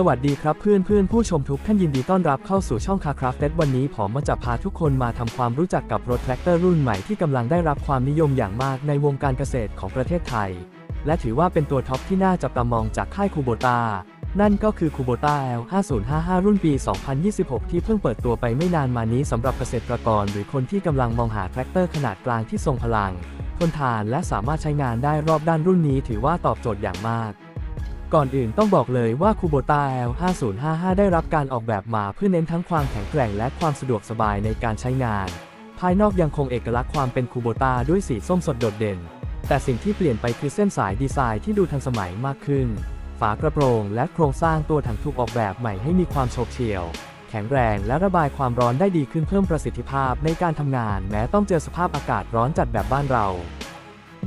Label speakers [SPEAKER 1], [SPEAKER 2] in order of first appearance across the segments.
[SPEAKER 1] สวัสดีครับเพื่อนเพื่อนผู้ชมทุกท่านยินดีต้อนรับเข้าสู่ช่องคาคราฟเต็วันนี้ผมมาจะพาทุกคนมาทำความรู้จักกับรถแทรกเตอร์รุ่นใหม่ที่กำลังได้รับความนิยมอย่างมากในวงการเกษตรของประเทศไทย และถือว่าเป็นตัวท็อปที่น่าจับตามองจากค่ายคูโบตานั่นก็คือคูโบตา L5055 รุ่นปี 2026 ที่เพิ่งเปิดตัวไปไม่นานมานี้สำหรับเกษตรกร หรือคนที่กำลังมองหาแทรกเตอร์ขนาดกลางที่ทรงพลัง ทนทานและสามารถใช้งานได้รอบด้านรุ่นนี้ถือว่าตอบโจทย์อย่างมาก ก่อนอื่นต้องบอกเลยว่าคูโบตา L5055 ได้รับการออกแบบมาเพื่อเน้นทั้งความแข็งแกร่งและความสะดวกสบายในการใช้งาน ภายนอกยังคงเอกลักษณ์ความเป็นคูโบตาด้วยสีส้มสดโดดเด่น แต่สิ่งที่เปลี่ยนไปคือเส้นสายดีไซน์ที่ดูทันสมัยมากขึ้น ฝากระโปรงและโครงสร้างตัวถังถูกออกแบบใหม่ให้มีความโฉบเฉี่ยว แข็งแรงและระบายความร้อนได้ดีขึ้นเพิ่มประสิทธิภาพในการทำงาน แม้ต้องเจอสภาพอากาศร้อนจัดแบบบ้านเรา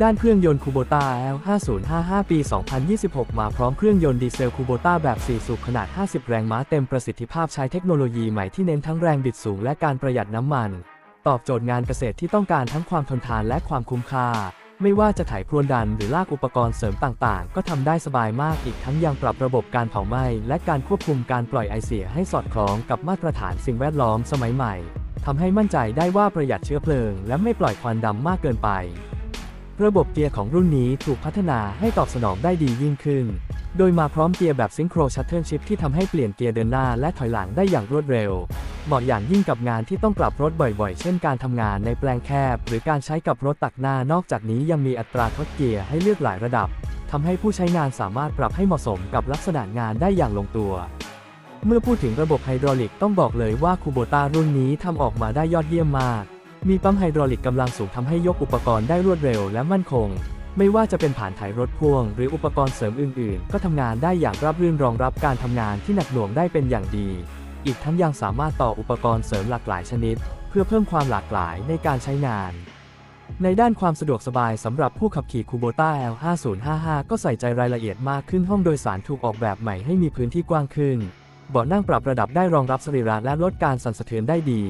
[SPEAKER 1] ด้านเครื่องยนต์คูโบต้า L5055 ปี 2026 มาพร้อมเครื่องยนต์ดีเซลคูโบต้าแบบ 4 สูบขนาด 50 แรงม้าเต็มประสิทธิภาพใช้เทคโนโลยีใหม่ที่เน้นทั้งแรงบิดสูงและการประหยัดน้ำมัน ตอบโจทย์งานเกษตรที่ต้องการทั้งความทนทานและความคุ้มค่า ไม่ว่าจะไถพรวนดันหรือลากอุปกรณ์เสริมต่างๆ ก็ทำได้สบายมากอีกทั้งยังปรับระบบการเผาไหม้และการควบคุมการปล่อยไอเสียให้สอดคล้องกับมาตรฐานสิ่งแวดล้อมสมัยใหม่ทำให้มั่นใจได้ว่าประหยัดเชื้อเพลิง และไม่ปล่อยควันดำมากเกินไป ระบบเกียร์ของรุ่นนี้ถูกพัฒนาให้ตอบสนองได้ดียิ่งขึ้น โดยมาพร้อมเกียร์แบบซิงโครชัตเทิลชิพที่ทำให้เปลี่ยนเกียร์เดินหน้าและถอยหลังได้อย่างรวดเร็ว เหมาะอย่างยิ่งกับงานที่ต้องกลับรถบ่อยๆ เช่นการทำงานในแปลงแคบ หรือการใช้กับรถตักหน้านอกจากนี้ยังมีอัตราทดเกียร์ให้เลือกหลายระดับทำให้ผู้ใช้งานสามารถปรับให้เหมาะสมกับลักษณะงานได้อย่างลงตัว เมื่อพูดถึงระบบไฮดรอลิกต้องบอกเลยว่าคูโบตารุ่นนี้ทำออกมาได้ยอดเยี่ยมมาก มีปั๊มไฮดรอลิกกำลังสูงทำให้ยกอุปกรณ์ได้รวดเร็วและมั่นคง ไม่ว่าจะเป็นผ่านถ่ายรถพ่วง หรืออุปกรณ์เสริมอื่น ๆ ก็ทำงานได้อย่างราบรื่นรองรับการทำงานที่หนักหน่วงได้เป็นอย่างดี อีกทั้งยังสามารถต่ออุปกรณ์เสริมหลากหลายชนิด เพื่อเพิ่มความหลากหลายในการใช้งาน ในด้านความสะดวกสบายสำหรับผู้ขับขี่คูโบต้า L5055 ก็ใส่ใจรายละเอียดมากขึ้นห้องโดยสารถูกออกแบบใหม่ให้มีพื้นที่กว้างขึ้นเบาะนั่งปรับระดับได้รองรับสรีระและลดการสั่นสะเทือนได้ดี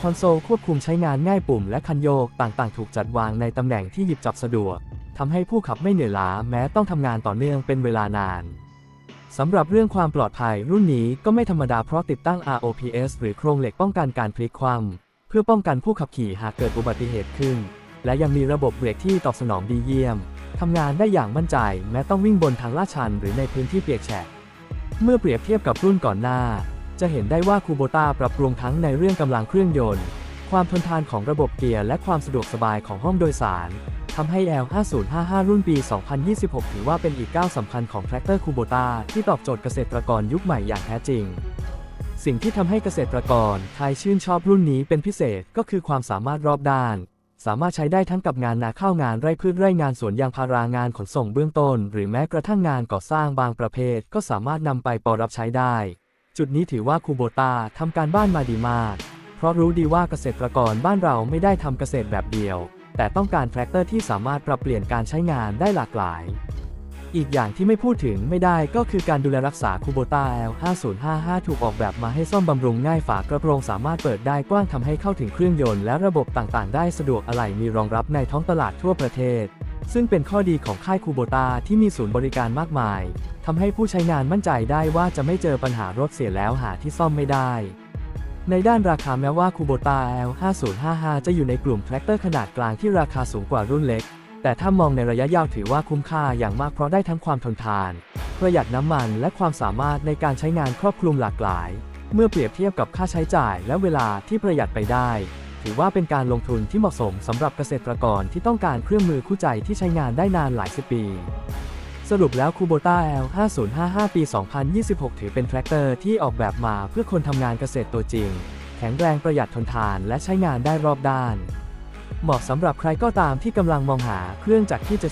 [SPEAKER 1] คอนโซลควบคุมใช้งานง่ายปุ่มและคันโยกต่างๆ ถูกจัดวางในตำแหน่งที่หยิบจับสะดวกทำให้ผู้ขับไม่เหนื่อยล้าแม้ต้องทำงานต่อเนื่องเป็นเวลานานสำหรับเรื่องความปลอดภัยรุ่นนี้ก็ไม่ธรรมดาเพราะติดตั้ง ROPS หรือโครงเหล็กป้องกันการพลิกคว่ำเพื่อป้องกันผู้ขับขี่หากเกิดอุบัติเหตุขึ้น และยังมีระบบเบรกที่ตอบสนองดีเยี่ยมทำงานได้อย่างมั่นใจแม้ต้องวิ่งบนทางลาดชันหรือในพื้นที่เปียกแฉะเมื่อเปรียบเทียบกับรุ่นก่อนหน้า จะเห็นได้ว่าคูโบต้าปรับปรุงทั้งในเรื่องกำลังเครื่องยนต์ ความทนทานของระบบเกียร์และความสะดวกสบายของห้องโดยสารทำให้ L5055 รุ่นปี 2026 ถือว่าเป็นอีกก้าวสำคัญของแทรกเตอร์คูโบต้าที่ตอบโจทย์เกษตรกรยุคใหม่อย่างแท้จริง สิ่งที่ทำให้เกษตรกรไทยชื่นชอบรุ่นนี้เป็นพิเศษก็คือความสามารถรอบด้าน สามารถใช้ได้ทั้งกับงานนาข้าวงานไร่พืชไร่งานสวนยางพารางานขนส่งเบื้องต้น หรือแม้กระทั่งงานก่อสร้างบางประเภท ก็สามารถนำไปปรับใช้ได้ จุดนี้ถือว่าคูโบตาทำการบ้านมาดีมาก เพราะรู้ดีว่าเกษตรกรบ้านเราไม่ได้ทำเกษตรแบบเดียว แต่ต้องการแทรกเตอร์ที่สามารถปรับเปลี่ยนการใช้งานได้หลากหลาย อีกอย่างที่ไม่พูดถึงไม่ได้ก็คือการดูแลรักษาคูโบตา L5055 ถูกออกแบบมาให้ซ่อมบำรุงง่ายฝากระโปรงสามารถเปิดได้กว้างทำให้เข้าถึงเครื่องยนต์และระบบต่างๆ ได้สะดวกอะไหล่มีรองรับในท้องตลาดทั่วประเทศ ซึ่งเป็นข้อดีของค่ายคูโบตาที่มีศูนย์บริการมากมายทำให้ผู้ใช้งานมั่นใจได้ว่าจะไม่เจอปัญหารถเสียแล้วหาที่ซ่อมไม่ได้ ในด้านราคาแม้ว่าคูโบตา L5055 จะอยู่ในกลุ่มแทรกเตอร์ขนาดกลางที่ราคาสูงกว่ารุ่นเล็ก แต่ถ้ามองในระยะยาวถือว่าคุ้มค่าอย่างมากเพราะได้ทั้งความทนทาน ประหยัดน้ำมันและความสามารถในการใช้งานครอบคลุมหลากหลาย เมื่อเปรียบเทียบกับค่าใช้จ่ายและเวลาที่ประหยัดไปได้ ถือว่าเป็นการลงทุนที่เหมาะสมสำหรับเกษตรกรที่ต้องการเครื่องมือคู่ใจที่ใช้งานได้นานหลายสิบปี สรุปแล้วคูโบต้า L5055 ปี 2026 ถือเป็นแทรกเตอร์ที่ออกแบบมาเพื่อคนทำงานเกษตรตัวจริง แข็งแรงประหยัดทนทานและใช้งานได้รอบด้าน เหมาะสำหรับใครก็ตามที่กำลังมองหาเครื่องจักรที่จะ